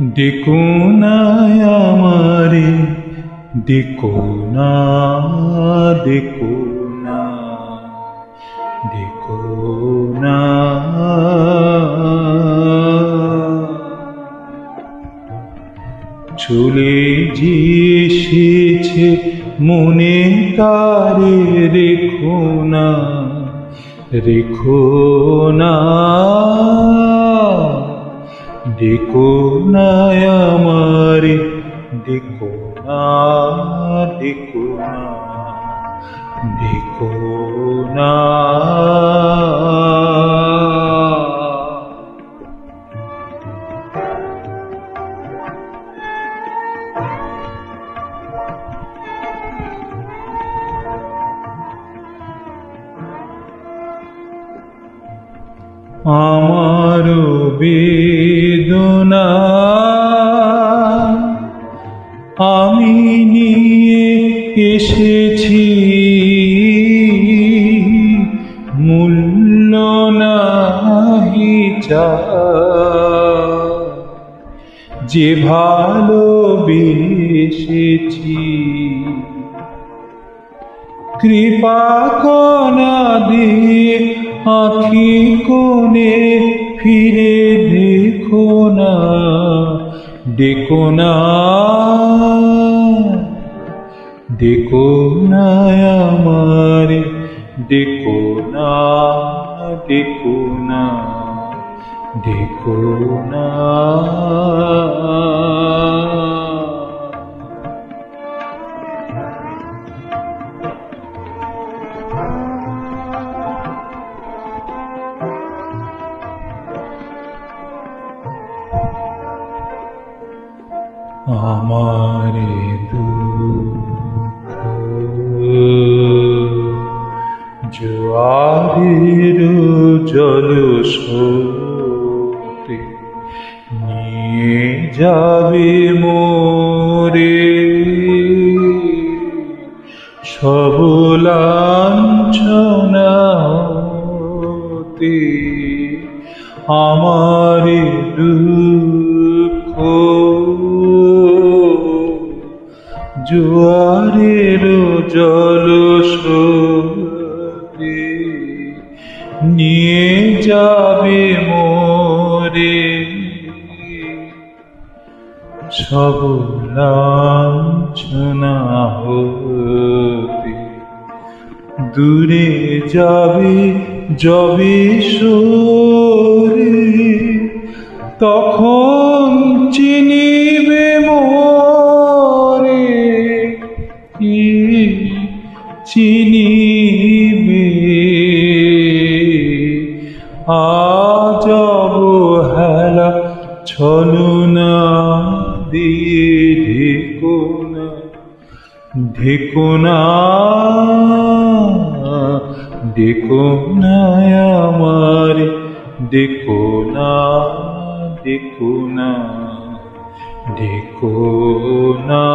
দেখো না আমারে, দেখো না দেখো না না। চলে যে এসেছে মনে তারে রেখো না রেখো না। দেখো না আমারে দেখো না দেখো না দেখো না। আমার বেদনা আমি নিয়ে এসেছি মূল্য নাহি চা। যে ভালোবেসেছি কৃপা কনা দিয়ে আখি কোণে ফিরে দেখো না দেখো না দেখো না আমার দেখো না দেখো না দেখো না। আমার জোয়ারের জল স্রোতে নিয়ে যাবে মোরে। সবলাঞ্ছনা আমার জোয়ারের জল নিয়ে যাবে মোরে। সব লাঞ্ছনা হতে দূরে যাবে যবে সরে তখন আজ হেলা ছলনা দিয়ে ঢেকো না দেখো না দেখো না আমার দেখো না দেখো দেখো না